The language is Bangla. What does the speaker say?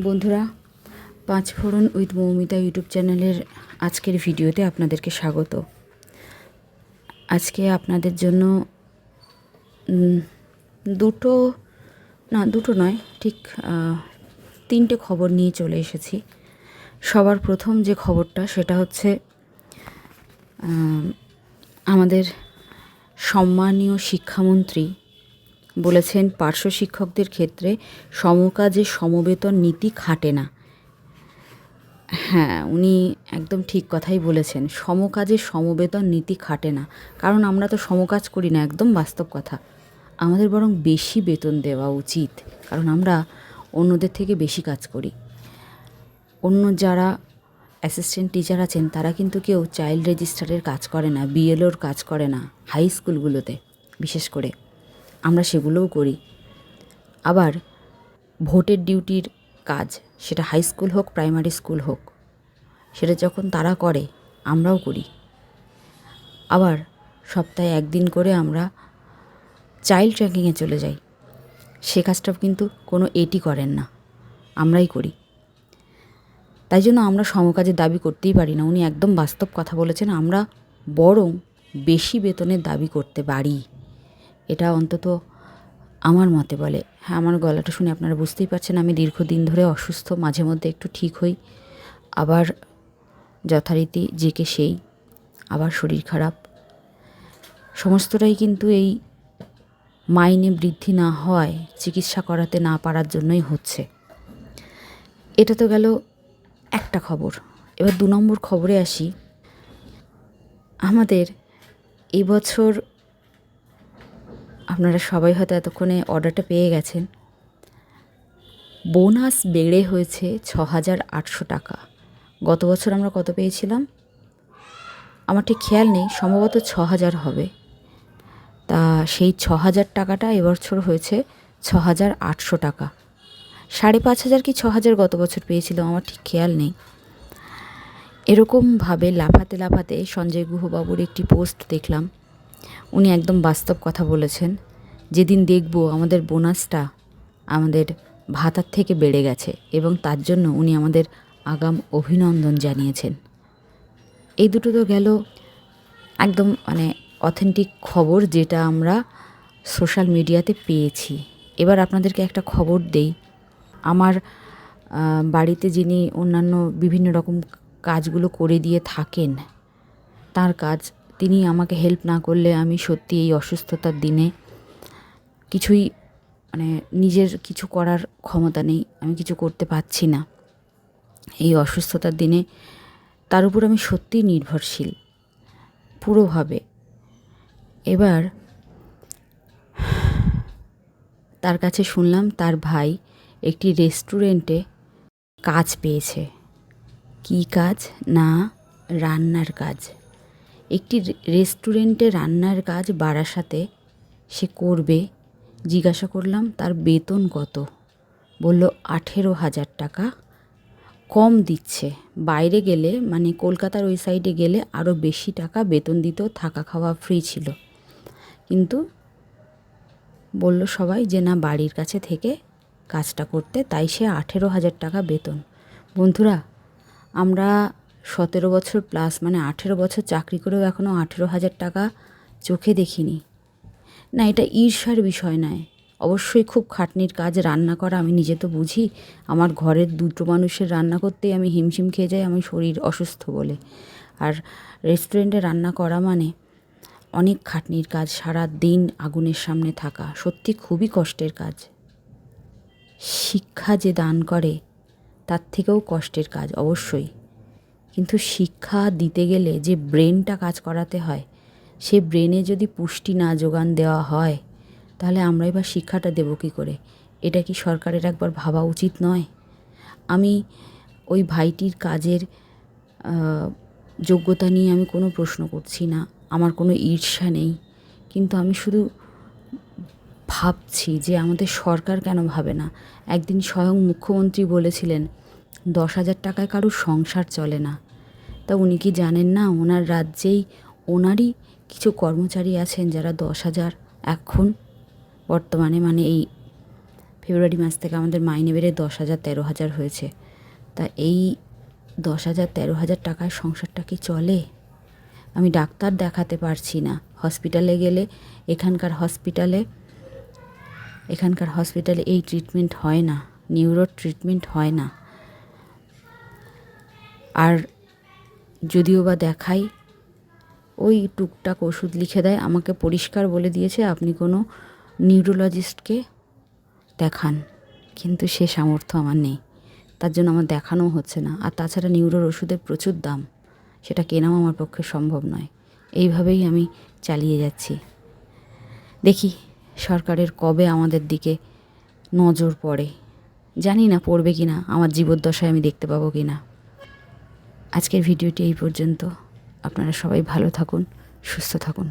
বন্ধুরা, পাঁচ ফোড়ন উইথ মৌমিতা ইউটিউব চ্যানেলের আজকের ভিডিওতে আপনাদেরকে স্বাগত। আজকে আপনাদের জন্য দুটো, না, দুটো নয়, ঠিক তিনটে খবর নিয়ে চলে এসেছি। সবার প্রথম যে খবরটা, সেটা হচ্ছে আমাদের সম্মানীয় শিক্ষামন্ত্রী বলেছেন, পার্শ্ব শিক্ষকদের ক্ষেত্রে সমকাজে সমবেতন নীতি খাটে না। হ্যাঁ উনি একদম ঠিক কথাই বলেছেন, সমকাজে সমবেতন নীতি খাটে না। কারণ আমরা তো সমকাজ করি না, একদম বাস্তব কথা। আমাদের বরং বেশি বেতন দেওয়া উচিত, কারণ আমরা অন্যদের থেকে বেশি কাজ করি। অন্য যারা অ্যাসিস্ট্যান্ট টিচার আছেন, তারা কিন্তু কেউ চাইল্ড রেজিস্টারের কাজ করে না বিএলওর কাজ করে না হাই স্কুলগুলোতে বিশেষ করে। আমরা সেগুলোও করি। আবার ভোটের ডিউটির কাজ, সেটা হাই স্কুল হোক প্রাইমারি স্কুল হোক, সেটা যখন তারা করে, আমরাও করি। আবার সপ্তাহে একদিন করে আমরা চাইল্ড ট্র্যাকিংয়ে চলে যাই। সে কাজটাও কিন্তু কোনো এটি করেন না, আমরাই করি। তাই জন্য আমরা সমকাজের দাবি করতেই পারি না। উনি একদম বাস্তব কথা বলেছেন, আমরা বরং বেশি বেতনের দাবি করতে পারি। এটা অন্তত আমার মতে বলে। হ্যাঁ আমার গলাটা শুনে আপনারা বুঝতেই পারছেন আমি দীর্ঘদিন ধরে অসুস্থ, মাঝে মধ্যে একটু ঠিক হই। আবার যথারীতি জেকে সেই, আবার শরীর খারাপ। সমস্তটাই কিন্তু এই মাইনে বৃদ্ধি না হওয়ায় চিকিৎসা করাতে না পারার জন্যই হচ্ছে। এটা তো গেল একটা খবর। এবার দু নম্বর খবরে আসি। আমাদের এবছর আপনারা সবাই হয়তো এতক্ষণে অর্ডারটা পেয়ে গেছেন। বোনাস বেড়ে হয়েছে ছ হাজার আটশো টাকা। গত বছর আমরা কত পেয়েছিলাম? আমার ঠিক খেয়াল নেই, সম্ভবত ছ হাজার হবে। তা সেই ছ হাজার টাকাটা এবছর হয়েছে ছ হাজার আটশো টাকা। সাড়ে পাঁচ হাজার কি ছ হাজার গত বছর পেয়েছিলাম আমার ঠিক খেয়াল নেই। এরকমভাবে লাফাতে লাফাতে সঞ্জয় গুহবাবুর একটি পোস্ট দেখলাম। উনি একদম বাস্তব কথা বলেছেন। যেদিন দেখব আমাদের বোনাসটা আমাদের ভাতার থেকে বেড়ে গেছে এবং তার জন্য উনি আমাদের আগাম অভিনন্দন জানিয়েছেন। এই দুটো তো গেল একদম মানে অথেন্টিক খবর যেটা আমরা সোশ্যাল মিডিয়াতে পেয়েছি। এবার আপনাদেরকে একটা খবর দেই। আমার বাড়িতে যিনি অন্যান্য বিভিন্ন রকম কাজগুলো করে দিয়ে থাকেন, তার কাজ তিনি আমাকে হেল্প না করলে আমি সত্যি এই অসুস্থতার দিনে কিছুই মানে নিজের কিছু করার ক্ষমতা নেই, আমি কিছু করতে পারছি না। এই অসুস্থতার দিনে তার উপর আমি সত্যিই নির্ভরশীল, পুরোভাবে। এবার তার কাছে শুনলাম তার ভাই একটি রেস্টুরেন্টে কাজ পেয়েছে। কী কাজ? না, রান্নার কাজ। একটি রেস্টুরেন্টে রান্নার কাজ বারাসাতে সে করবে। জিজ্ঞাসা করলাম, তার বেতন কত? বলল, আঠেরো হাজার টাকা। কম দিচ্ছে। বাইরে গেলে মানে কলকাতার ওই সাইডে গেলে আরও বেশি টাকা বেতন দিত, থাকা খাওয়া ফ্রি ছিল। কিন্তু বলল সবাই যে, না, বাড়ির কাছে থেকে কাজটা করতে। তাই সে আঠেরো হাজার টাকা বেতন। বন্ধুরা, আমরা সতেরো বছর প্লাস মানে আঠেরো বছর চাকরি করেও এখনও আঠেরো হাজার টাকা চোখে দেখিনি। না, এটা ঈর্ষার বিষয় নয়। অবশ্যই খুব খাটনির কাজ রান্না করা, আমি নিজে তো বুঝি। আমার ঘরের দুটো মানুষের রান্না করতেই আমি হিমশিম খেয়ে যাই, আমি শরীর অসুস্থ বলে। আর রেস্টুরেন্টে রান্না করা মানে অনেক খাটনির কাজ সারা দিন আগুনের সামনে থাকা। সত্যি খুবই কষ্টের কাজ। শিক্ষা যে দান করে, তার থেকেও কষ্টের কাজ, অবশ্যই। কিন্তু শিক্ষা দিতে গেলে যে ব্রেনটা কাজ করাতে হয়, সে ব্রেনে যদি পুষ্টি না যোগান দেওয়া হয়, তাহলে আমরাই বা শিক্ষাটা দেবো কী করে? এটা কি সরকারের একবার ভাবা উচিত নয়? আমি ওই ভাইটির কাজের যোগ্যতা নিয়ে আমি কোনো প্রশ্ন করছি না, আমার কোনো ঈর্ষা নেই, কিন্তু আমি শুধু ভাবছি যে আমাদের সরকার কেন ভাবে না? একদিন স্বয়ং মুখ্যমন্ত্রী বলেছিলেন দশ হাজার টাকায় কারুর সংসার চলে না। তা উনি কি জানেন না, ওনার রাজ্যেই ওনারই কিছু কর্মচারী আছেন যারা দশ হাজার এখন, বর্তমানে মানে এই ফেব্রুয়ারি মাস থেকে আমাদের মাইনে বেড়ে দশ হাজার তেরো হাজার হয়েছে। তা এই দশ হাজার তেরো হাজার টাকায় সংসারটা কি চলে? আমি ডাক্তার দেখাতে পারছি না। হসপিটালে গেলে এখানকার হসপিটালে এখানকার হসপিটালে এই ট্রিটমেন্ট হয় না নিউরো ট্রিটমেন্ট হয় না। আর যদিও বা দেখাই, ওই টুকটাক ওষুধ লিখে দেয়, আমাকে পরিষ্কার বলে দিয়েছে, আপনি কোনো নিউরোলজিস্টকে দেখান। কিন্তু সে সামর্থ্য আমার নেই। তার জন্য আমার দেখানোও হচ্ছে না। আর তাছাড়া নিউরোর ওষুধের প্রচুর দাম। সেটা কেনাও আমার পক্ষে সম্ভব নয়। এইভাবেই আমি চালিয়ে যাচ্ছি। দেখি সরকারের কবে আমাদের দিকে নজর পড়ে। জানি না পড়বে কি না আমার জীবদ্দশায় আমি দেখতে পাবো কি না আজকের ভিডিওটি এই পর্যন্ত। আপনারা সবাই ভালো থাকুন সুস্থ থাকুন।